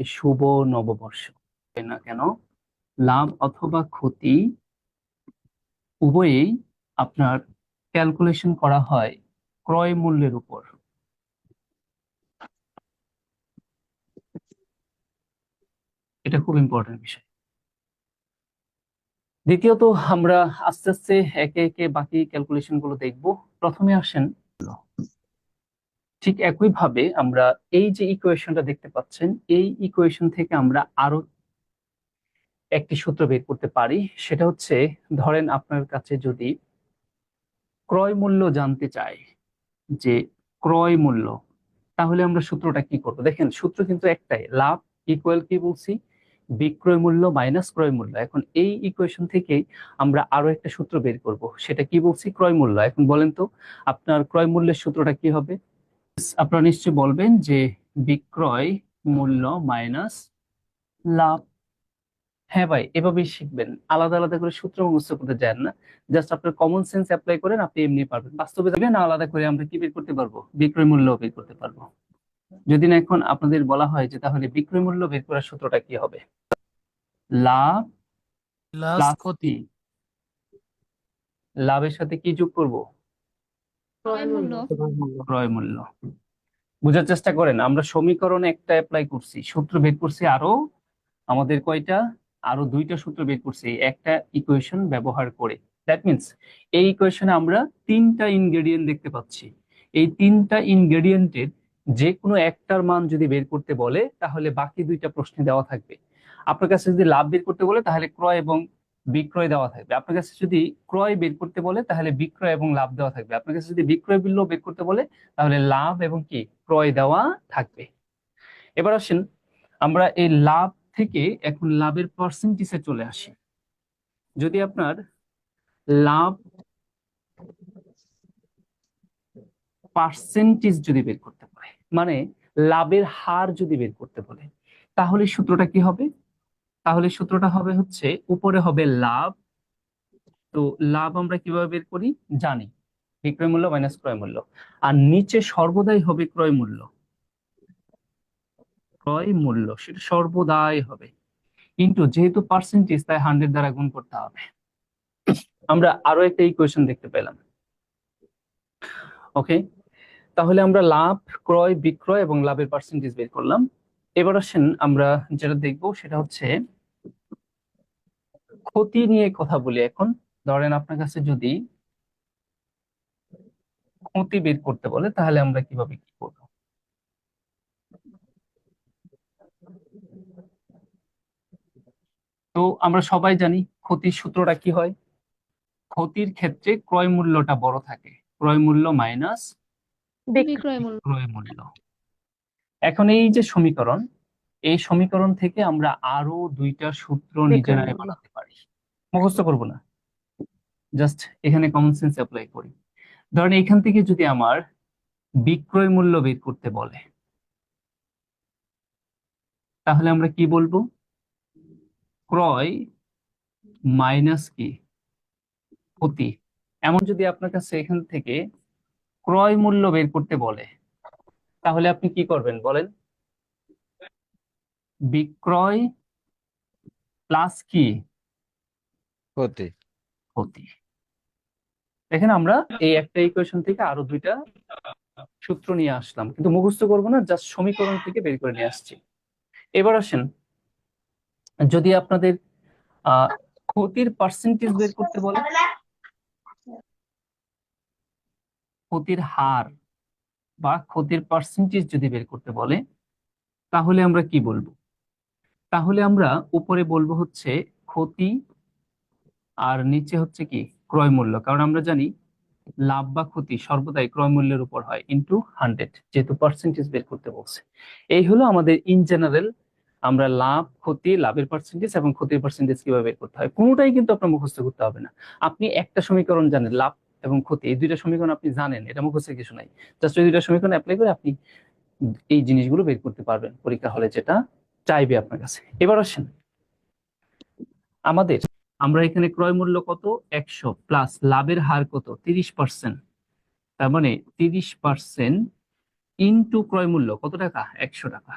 সবাইকে শুভ নববর্ষ। না কেন? লাভ অথবা ক্ষতি উভয়েই আপনার ক্যালকুলেশন করা হয় ক্রয় মূল্যের উপর। এটা খুব ইম্পর্টেন্ট বিষয়। দ্বিতীয়ত আমরা আস্তে আস্তে একে একে বাকি ক্যালকুলেশনগুলো দেখব। প্রথমে আসেন ঠিক একইভাবে আমরা এই যে ইকুয়েশনটা দেখতে পাচ্ছেন, এই ইকুয়েশন থেকে আমরা আরও একটি সূত্র বের করতে পারি। সেটা হচ্ছে, ধরেন আপনার কাছে যদি ক্রয় মূল্য জানতে চাই, যে ক্রয় মূল্য, তাহলে আমরা সূত্রটা কি করব? দেখেন, সূত্র কিন্তু একটাই, লাভ ইকুয়াল কি বলছি? বিক্রয় মূল্য মাইনাস ক্রয় মূল্য। এখন এই ইকুয়েশন থেকে আমরা আরও একটা সূত্র বের করব। সেটা কি বলছি? ক্রয় মূল্য। এখন বলেন তো, আপনার ক্রয় মূল্যের সূত্রটা কি হবে? আপনারা নিশ্চয়ই বলবেন যে বিক্রয় মূল্য মাইনাস লাভ। হ্যাঁ ভাই এভাবেই শিখবেন। আলাদা আলাদা করে সূত্র মুখস্থ করতে যান না। জাস্ট আপনার কমন সেন্স অ্যাপ্লাই করেন আপনি এমনি পারবেন। বাস্তবে যাবেন আলাদা করে আমরা কি বের করতে পারব? বিক্রয় মূল্য বের করতে পারব। যদি না এখন আপনাদের বলা হয় যে তাহলে বিক্রয় মূল্য বের করার সূত্রটা কি হবে? লাভ প্লাস ক্ষতি। লাভের সাথে কি যোগ করব? ক্রয় মূল্য। ক্রয় মূল্য। বোঝার চেষ্টা করেন আমরা সমীকরণে একটা অ্যাপ্লাই করছি সূত্র বের করছি আরও আমাদের কয়টা? আরও দুইটা সূত্র বের করছি একটা ইকুয়েশন ব্যবহার করে। দ্যাট মিন্স এই ইকুয়েশনে আমরা তিনটা ইনগ্রেডিয়েন্ট দেখতে পাচ্ছি। এই তিনটা ইনগ্রেডিয়েন্টের যে কোনো একটার মান যদি বের করতে বলে তাহলে বাকি দুইটা প্রশ্নে দেওয়া থাকবে। আপনার কাছে যদি লাভ বের করতে বলে তাহলে ক্রয় এবং বিক্রয় দেওয়া থাকবে। আপনার কাছে যদি ক্রয় বের করতে বলে, তাহলে বিক্রয় এবং লাভ দেওয়া থাকবে। আপনার কাছে যদি বিক্রয় মূল্য বের করতে বলে, তাহলে লাভ এবং কি? ক্রয় দেওয়া থাকবে। এবার আসেন, আমরা এই লাভ থেকে এখন লাভের পার্সেন্টেজে চলে আসি। যদি আপনার লাভ পার্সেন্টেজ যদি বের করতে পারে মানে লাভের হার যদি বের করতে বলে, তাহলে সূত্রটা কি হবে? তাহলে সূত্রটা হবে হচ্ছে, উপরে হবে লাভ। তো লাভ আমরা কীভাবে বের করি? জানি। বিক্রয় মূল্য মাইনাস ক্রয় মূল্য। আর নিচে সর্বদাই হবে ক্রয় মূল্য। ক্রয় মূল্য, সেটা সর্বদাই হবে। কিন্তু যেহেতু পার্সেন্টেজ তাই হান্ড্রেড দ্বারা গুণ করতে হবে। আমরা আরও একটা ইকুয়েশন দেখতে পেলাম। ওকে তাহলে আমরা লাভ, ক্রয়, বিক্রয় এবং লাভের পার্সেন্টেজ বের করলাম। এবার আসেন আমরা যেটা দেখব সেটা হচ্ছে ক্ষতি নিয়ে কথা বলি এখন। ধরেন আপনার কাছে যদি ক্ষতি বের করতে বলে তাহলে আমরা কীভাবে কি করব? তো আমরা সবাই জানি ক্ষতির সূত্রটা কি হয়? ক্ষতির ক্ষেত্রে ক্রয় মূল্যটা বড় থাকে। ক্রয় মূল্য মাইনাস বিক্রয় মূল্য। ক্রয় মূল্য। এখন এই যে সমীকরণ এই সমীকরণ থেকে আমরা আরও দুইটা সূত্র নিজেরাই বানাতে পারি। মুখস্থ করব না? জাস্ট এখানে কমন সেন্স অ্যাপ্লাই করি। ধরেন এখান থেকে যদি আমার বিক্রয় মূল্য বের করতে বলে তাহলে আমরা কি বলব? ক্রয় মাইনাস কি? ক্ষতি। এমন যদি আপনার কাছে এখান থেকে ক্রয় মূল্য বের করতে বলে তাহলে আপনি কি করবেন বলেন? বিক্রয় প্লাস কি? ক্ষতি। ক্ষতি। দেখেন আমরা এই একটা ইকুয়েশন থেকে আরও দুইটা সূত্র নিয়ে আসলাম কিন্তু মুখস্থ করব না জাস্ট সমীকরণ থেকে বের করে নিয়ে আসছি। এবার আসেন যদি আপনাদের আহ ক্ষতির পার্সেন্টেজ বের করতে বলে ক্ষতির হার। বা ক্ষতির পার্সেন্টেজ যদি বের করতে বলে, তাহলে আমরা কি বলব? তাহলে আমরা উপরে বলব হচ্ছে ক্ষতি, আর নিচে হচ্ছে কি ক্রয় মূল্য। কারণ আমরা জানি লাভ বা ক্ষতি সর্বদাই ক্রয় মূল্যের উপর হয় ইনটু হান্ড্রেড যেহেতু পার্সেন্টেজ বের করতে বলছে। এই হলো আমাদের ইন জেনারেল আমরা লাভ, ক্ষতি, লাভের পার্সেন্টেজ এবং ক্ষতির পার্সেন্টেজ কীভাবে বের করতে হয়। কোনোটাই কিন্তু আপনার মুখস্থ করতে হবে না। আপনি একটা সমীকরণ জানেন, লাভ এবং ক্ষতি, এই দুইটা সমীকরণ আপনি জানেন, এটা মুখস্থের কিছু নাই। জাস্ট ওই দুইটা সমীকরণ অ্যাপ্লাই করে আপনি এই জিনিসগুলো বের করতে পারবেন, পরীক্ষা হলে যেটা চাইবে আপনার কাছে। এবার আসেন। আমাদের, আমরা এখানে ক্রয় মূল্য কত? একশো প্লাস লাভের হার কত? তিরিশ পার্সেন্ট তার মানে তিরিশ পার্সেন্ট ইন্টু ক্রয় মূল্য, কত টাকা? একশো টাকা।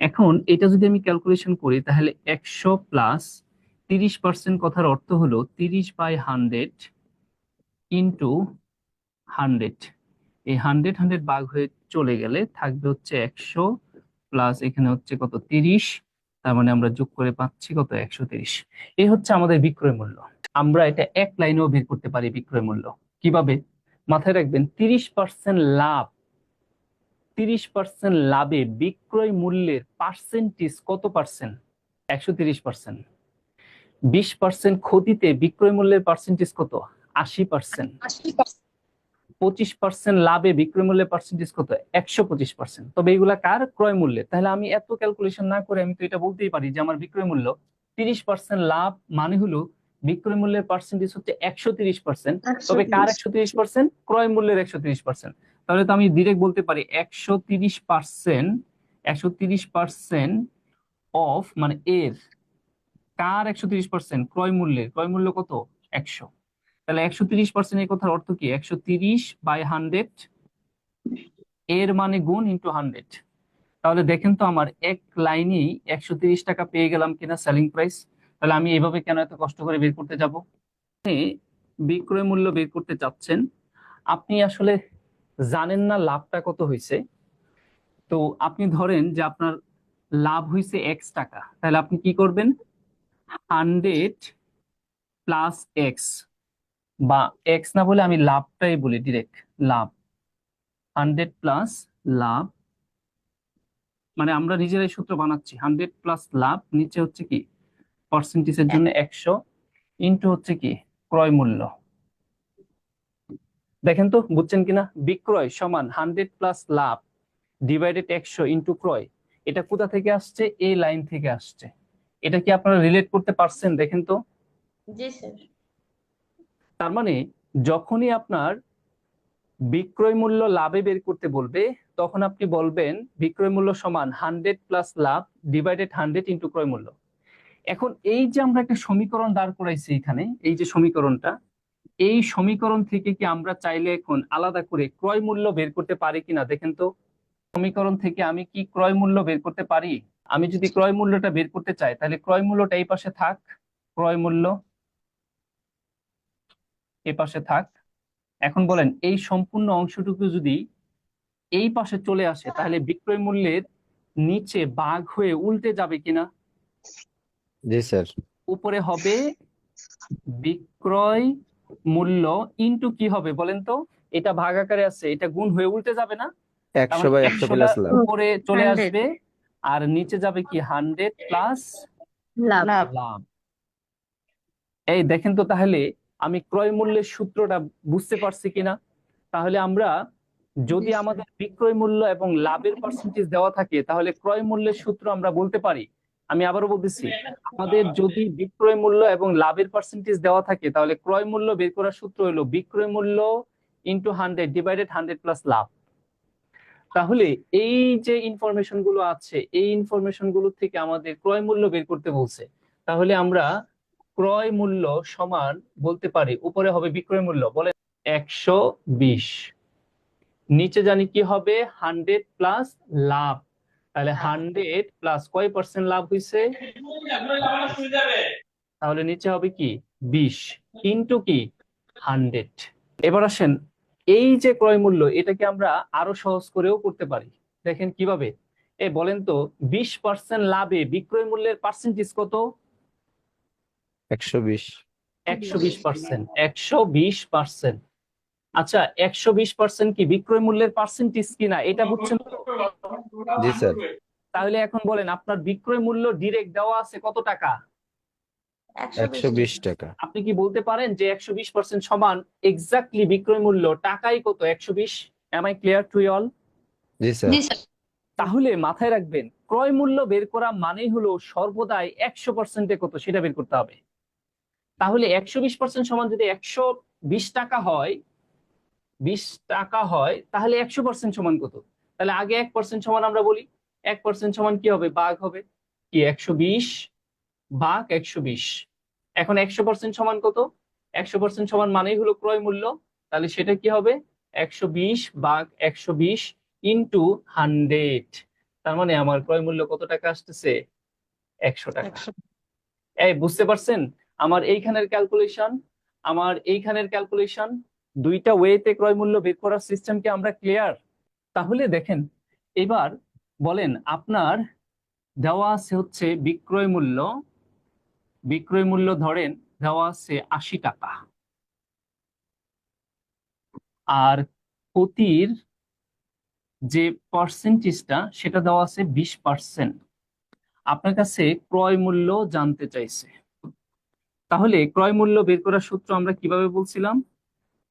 এখন এটা যদি আমি ক্যালকুলেশন করি, তাহলে একশো প্লাস তিরিশ পার্সেন্ট কথার অর্থ হলো তিরিশ বাই হান্ড্রেড ইন্টু হান্ড্রেড এই হান্ড্রেড হান্ড্রেড বাঘ হয়ে চলে গেলে থাকবে হচ্ছে একশো প্লাস এখানে হচ্ছে কত? তিরিশ। তার মানে আমরা যোগ করে পাচ্ছি কত? একশো তিরিশ। এই হচ্ছে আমাদের বিক্রয় মূল্য। আমরা এটা এক লাইনেও বের করতে পারি বিক্রয় মূল্য। কীভাবে? মাথায় রাখবেন, তিরিশ পার্সেন্ট লাভ, তিরিশ পার্সেন্ট লাভে বিক্রয় মূল্যের পার্সেন্টেজ কত পার্সেন্ট একশো তিরিশ পার্সেন্ট বিশ পার্সেন্ট ক্ষতিতে বিক্রয় মূল্যের পার্সেন্টেজ কত? আশি পার্সেন্ট পঁচিশ পার্সেন্ট লাভে বিক্রয় মূল্যের পার্সেন্টেজ কত? একশো পঁচিশ পার্সেন্ট তবে এগুলা কার ক্রয় মূল্যে তাহলে আমি এত ক্যালকুলেশন না করে আমি তো এটা বলতেই পারি যে আমার বিক্রয় মূল্য তিরিশ পার্সেন্ট লাভ মানে হলো বিক্রয় মূল্যের পার্সেন্টেজ হচ্ছে একশো তিরিশ পার্সেন্ট তবে কার একশো তিরিশ পার্সেন্ট ক্রয় মূল্যের একশো তিরিশ পার্সেন্ট তাহলে তো আমি ডিরেক্ট বলতে পারি একশো তিরিশ পার্সেন্ট একশো তিরিশ পার্সেন্ট অফ মানে এর। কার একশো তিরিশ পার্সেন্ট ক্রয় মূল্যের ক্রয় মূল্য কত? একশো। তাহলে একশো তিরিশ পার্সেন্ট এর কথার অর্থ কি? একশো তিরিশ বাই হান্ড্রেড এর মানে গুণ ইন্টু হান্ড্রেড তাহলে দেখেন তো আমার এক লাইনেই একশো তিরিশ টাকা পেয়ে গেলাম কিনা সেলিং প্রাইস তাহলে আমি এভাবে কেন এত কষ্ট করে বের করতে যাব? বিক্রয় মূল্য বের করতে চাচ্ছেন। আপনি আসলে জানেন না লাভটা কত হয়েছে। তো আপনি ধরেন যে আপনার লাভ হয়েছে এক্স টাকা। তাহলে আপনি কি করবেন? হান্ড্রেড প্লাস এক্স বা এক্স না বলে আমি লাভটাই বলি ডিরেক্ট লাভ। হান্ড্রেড প্লাস লাভ মানে আমরা নিজেরাই সূত্র বানাচ্ছি। হান্ড্রেড প্লাস লাভ নিচে হচ্ছে কি? পার্সেন্টেজের জন্য একশো ইন্টু হচ্ছে কি? ক্রয় মূল্য। দেখেন তো, বুঝছেন কিনা? বিক্রয় সমান হান্ড্রেড প্লাস লাভ ডিভাইডেড একশো ইন্টু ক্রয়। এটা কোথা থেকে আসছে? এই লাইন থেকে আসছে। এটা কি আপনারা রিলেট করতে পারছেন? দেখেন তো। জি স্যার তার মানে যখনই আপনার বিক্রয় মূল্য লাভে বের করতে বলবে, তখন আপনি বলবেন বিক্রয় মূল্য সমান হান্ড্রেড প্লাস লাভ ডিভাইডেড হান্ড্রেড ইন্টু ক্রয় মূল্য। এখন এই যে আমরা একটা সমীকরণ দাঁড় করাইছি এখানে, এই যে সমীকরণটা, এই সমীকরণ থেকে কি আমরা চাইলে এখন আলাদা করে ক্রয় মূল্য বের করতে পারি কিনা? দেখেন তো, সমীকরণ থেকে আমি কি ক্রয় মূল্য বের করতে পারি? আমি যদি ক্রয় মূল্যটা বের করতে চাই, তাহলে ক্রয় মূল্যটা এই পাশে থাক, ক্রয় মূল্য এ পাশে থাক। এখন বলেন এই সম্পূর্ণ অংশটুকু যদি এই পাশে চলে আসে তাহলে বিক্রয় মূল্যের নিচে ভাগ হয়ে উল্টে যাবে কিনা? জি স্যার। উপরে হবে বিক্রয় মূল্য ইনটু কি হবে বলেন তো? এটা ভাগ আকারে আছে এটা গুণ হয়ে উল্টে যাবে না? একশো মানে বাই একশো প্লাস লাভ। উপরে চলে আসবে আর নিচে যাবে কি হান্ড্রেড প্লাস লাভ। এই দেখেন তো তাহলে আমি ক্রয় মূল্যের সূত্রটা বুঝতে পারছি কিনা? তাহলে আমরা যদি আমাদের বিক্রয় মূল্য এবং লাভের পার্সেন্টেজ দেওয়া থাকে তাহলে ক্রয় মূল্যের সূত্র আমরা বলতে পারি। আমি আবারও বলতেছি আমাদের যদি বিক্রয় মূল্য এবং লাভের পার্সেন্টেজ দেওয়া থাকে তাহলে ক্রয় মূল্য বের করার সূত্র হলো বিক্রয় মূল্য into hundred divided hundred plus লাভ। তাহলে এই যে ইনফরমেশনগুলো আছে এই ইনফরমেশনগুলো থেকে আমাদের ক্রয় মূল্য বের করতে বলছে তাহলে আমরা ক্রয় মূল্য সমান বলতে পারি, উপরে হবে বিক্রয় মূল্য, বলে একশো বিশ। নিচে জানি কি হবে? হান্ড্রেড প্লাস লাভ। তাহলে হান্ড্রেড প্লাস কয় পার্সেন্ট লাভ হয়েছে তাহলে নিচে হবে কি? বিশ। ইন্টু কি? হান্ড্রেড। এবার আসেন, এই যে ক্রয় মূল্য এটাকে আমরা আরও সহজ করেও করতে পারি। দেখেন কীভাবে? এ বলেন তো, বিশ পার্সেন্ট লাভে বিক্রয় মূল্যের পার্সেন্টেজ কত? একশো বিশ। একশো বিশ পার্সেন্ট একশো বিশ পার্সেন্ট আচ্ছা একশো বিশ পার্সেন্ট কি বিক্রয় মূল্যের পার্সেন্টেজ কিনা? এটা বুঝছেন তো? জি স্যার। তাহলে এখন বলেন আপনার বিক্রয় মূল্য ডিরেক্ট দেওয়া আছে কত টাকা? একশো বিশ টাকা। আপনি কি বলতে পারেন যে একশো বিশ পার্সেন্ট সমান এক্স্যাক্টলি বিক্রয় মূল্য টাকাই কত? একশো বিশ? Am I clear to all G sir. জি স্যার। তাহলে মাথায় রাখবেন ক্রয় মূল্য বের করা মানেই হলো সর্বদাই একশো পার্সেন্টে কত সেটা বের করতে হবে। তাহলে একশো বিশ পার্সেন্ট সমান যদি একশো বিশ টাকা হয় বিশ টাকা হয় তাহলে একশো পার্সেন্ট সমান কত? তাহলে আগে এক পার্সেন্ট সমান আমরা বলি। এক পার্সেন্ট সমান কি হবে? বাঘ হবে। কি? একশো বিশ বাঘ একশো বিশ। এখন একশো পার্সেন্ট সমান কত? একশো পার্সেন্ট সমান মানেই হলো ক্রয় মূল্য। তাহলে সেটা কি হবে? একশো বিশ বাঘ একশো বিশ ইন্টু হান্ড্রেড। তার মানে আমার ক্রয় মূল্য কত টাকা আসতেছে? একশো টাকা। এই বুঝতে পারছেন? আমার এইখানের ক্যালকুলেশন আমার এইখানের ক্যালকুলেশন দুইটা ওয়েতে ক্রয় মূল্য বের করার সিস্টেম কি আমরা ক্লিয়ার তাহলে দেখেন, এবার বলেন আপনার দেওয়া আছে হচ্ছে বিক্রয় মূল্য বিক্রয় মূল্য ধরেন দেওয়া আছে আশি টাকা। আর ক্ষতির যে পার্সেন্টেজটা সেটা দেওয়া আছে বিশ পার্সেন্ট আপনার কাছে ক্রয় মূল্য জানতে চাইছে। তাহলে ক্রয় মূল্য বের করার সূত্র আমরা কীভাবে বলছিলাম?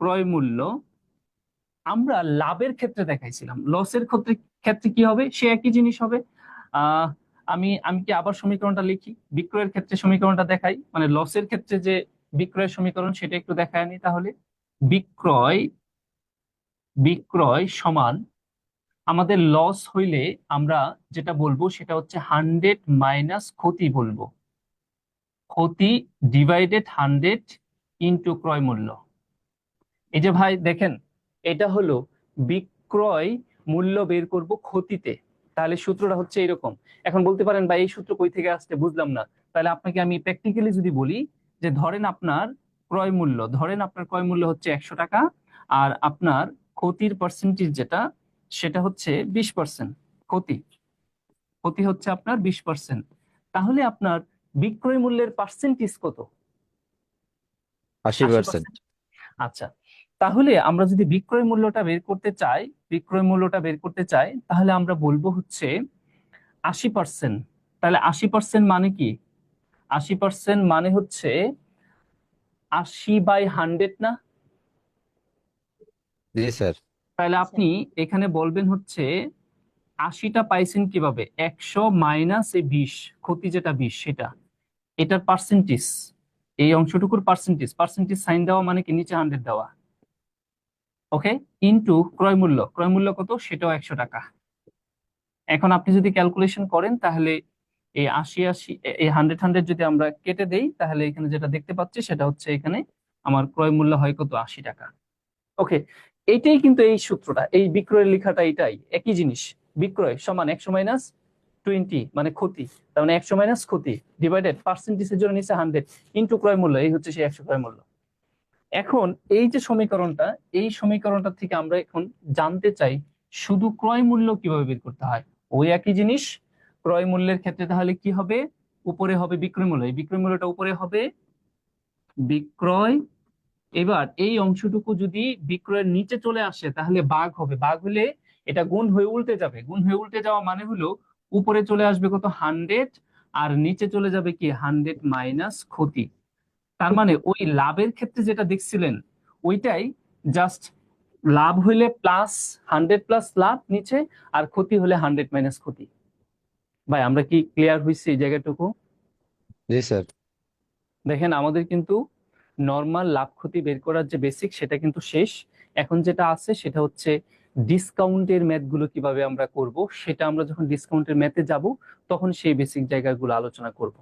ক্রয় মূল্য আমরা লাভের ক্ষেত্রে দেখাইছিলাম। লসের ক্ষেত্রে ক্ষেত্রে কি হবে? সে একই জিনিস হবে। আহ আমি আমি কি আবার সমীকরণটা লিখি? বিক্রয়ের ক্ষেত্রে সমীকরণটা দেখাই। মানে লসের ক্ষেত্রে যে বিক্রয়ের সমীকরণ, সেটা একটু দেখায় আনি তাহলে। বিক্রয় বিক্রয় সমান আমাদের লস হইলে আমরা যেটা বলব সেটা হচ্ছে হান্ড্রেড মাইনাস ক্ষতি বলব। ক্ষতি ডিভাইডেড হান্ড্রেড ইন্টু ক্রয় মূল্য। এই যে ভাই, দেখেন, এটা হলো বিক্রয় মূল্য বের করব ক্ষতিতে। তাহলে সূত্রটা হচ্ছে এরকম। এখন বলতে পারেন, ভাই, এই সূত্র কই থেকে আসছে? বুঝলাম না। তাহলে আপনাকে আমি প্র্যাকটিক্যালি যদি বলি যে, ধরেন আপনার ক্রয় মূল্য, ধরেন আপনার ক্রয় মূল্য হচ্ছে একশো টাকা, আর আপনার ক্ষতির পার্সেন্টেজ যেটা, সেটা হচ্ছে বিশ পার্সেন্ট ক্ষতি। ক্ষতি হচ্ছে আপনার বিশ পার্সেন্ট তাহলে আপনার বিক্রয় মূল্যের পার্সেন্টেজ কত? আশি পার্সেন্ট আচ্ছা তাহলে আমরা যদি বিক্রয় মূল্যটা বের করতে চাই বিক্রয় মূল্যটা বের করতে চাই তাহলে আমরা বলব হচ্ছে আশি পার্সেন্ট তাহলে আশি পার্সেন্ট মানে কি? আশি পার্সেন্ট মানে হচ্ছে আশি বাই হান্ড্রেড না? জি স্যার। তাহলে আপনি এখানে বলবেন হচ্ছে আশিটা পাইছেন কীভাবে? একশো মাইনাস এই বিশ, ক্ষতি যেটা বিশ, সেটা। এটার পার্সেন্টেজ এই অংশটুকুর পার্সেন্টেজ পার্সেন্টেজ সাইন দেওয়া মানে কি? নিচে হান্ড্রেড দেওয়া। ওকে ইনটু ক্রয় মূল্য। ক্রয় মূল্য কত? সেটাও একশো টাকা। এখন আপনি যদি ক্যালকুলেশন করেন, তাহলে এই আশি আশি, এই হান্ড্রেড হান্ড্রেড যদি আমরা কেটে দেই, তাহলে এখানে যেটা দেখতে পাচ্ছি, সেটা হচ্ছে এখানে আমার ক্রয় মূল্য হয় কত? আশি টাকা। ওকে এইটাই কিন্তু এই সূত্রটা, এই বিক্রয়ের লেখাটা এটাই, একই জিনিস। বিক্রয় সমান একশো মাইনাস টোয়েন্টি মানে ক্ষতি। তার মানে একশো মাইনাস ক্ষতি ডিভাইডেড পার্সেন্টেজের জন্য নিচে হান্ড্রেড ইন্টু ক্রয় মূল্য, এই হচ্ছে সেই একশো ক্রয় মূল্য। এখন এই যে সমীকরণটা, এই সমীকরণটা থেকে আমরা এখন জানতে চাই, শুধু ক্রয় মূল্য কীভাবে বের করতে হয়? ওই একই জিনিস, ক্রয় মূল্যের ক্ষেত্রে তাহলে কি হবে? উপরে হবে বিক্রয় মূল্য। এই বিক্রয় মূল্যটা উপরে হবে। বিক্রয়, এবার এই অংশটুকু যদি বিক্রয়ের নিচে চলে আসে, তাহলে বাঘ হবে। বাঘ হলে এটা গুণ হয়ে উল্টে যাবে। গুণ হয়ে উল্টে যাওয়া মানে হলো উপরে চলে আসবে কত হান্ড্রেড আর নিচে চলে যাবে কি হান্ড্রেড মাইনাস ক্ষতি। তার মানে ওই লাভের ক্ষেত্রে যেটা দেখছিলেন ওইটাই জাস্ট লাভ হইলে প্লাস হান্ড্রেড প্লাস লাভ নিচে আর ক্ষতি হলে হান্ড্রেড মাইনাস ক্ষতি। ভাই আমরা কি ক্লিয়ার হয়েছি এই জায়গাটুকু? জি স্যার। দেখেন আমাদের কিন্তু নর্মাল লাভ ক্ষতি বের করার যে বেসিক সেটা কিন্তু শেষ। এখন যেটা আছে সেটা হচ্ছে ডিসকাউন্টের ম্যাথগুলো কীভাবে আমরা করব, সেটা আমরা যখন ডিসকাউন্টের ম্যাথে যাব, তখন সেই বেসিক জায়গাগুলো আলোচনা করব।